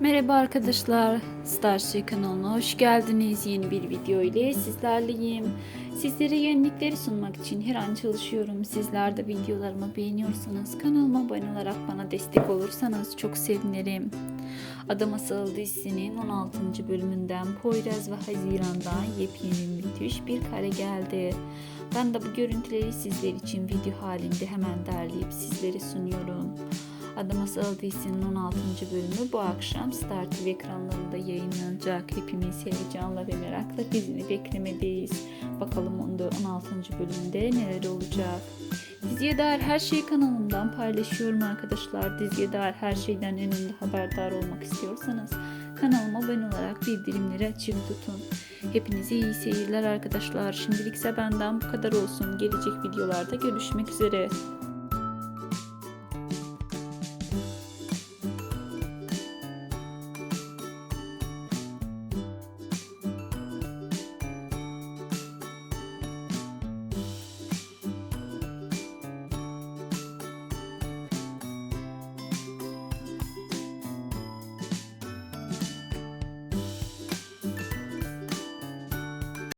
Merhaba arkadaşlar, Starship kanalına hoş geldiniz. Yeni bir video ile sizlerleyim. Sizlere yenilikleri sunmak için her an çalışıyorum. Sizler de videolarımı beğeniyorsanız kanalıma abone olarak bana destek olursanız çok sevinirim. Adam Asıl dizisinin 16. bölümünden Poyraz ve Haziran'dan yepyeni müthiş bir kare geldi. Ben de bu görüntüleri sizler için video halinde hemen derleyip sizlere sunuyorum. Asıl dizisinin 16. bölümü bu akşam Star TV ekranlarında yayınlanacak. Hepimiz heyecanla ve merakla dizini beklemedeyiz. Bakalım onda 16. bölümde neler olacak. Diziye dair her şeyi kanalımdan paylaşıyorum arkadaşlar. Diziye dair her şeyden en önde haberdar olmak istiyorsanız kanalıma abone olarak bildirimleri açık tutun. Hepinize iyi seyirler arkadaşlar. Şimdilikse benden bu kadar olsun. Gelecek videolarda görüşmek üzere.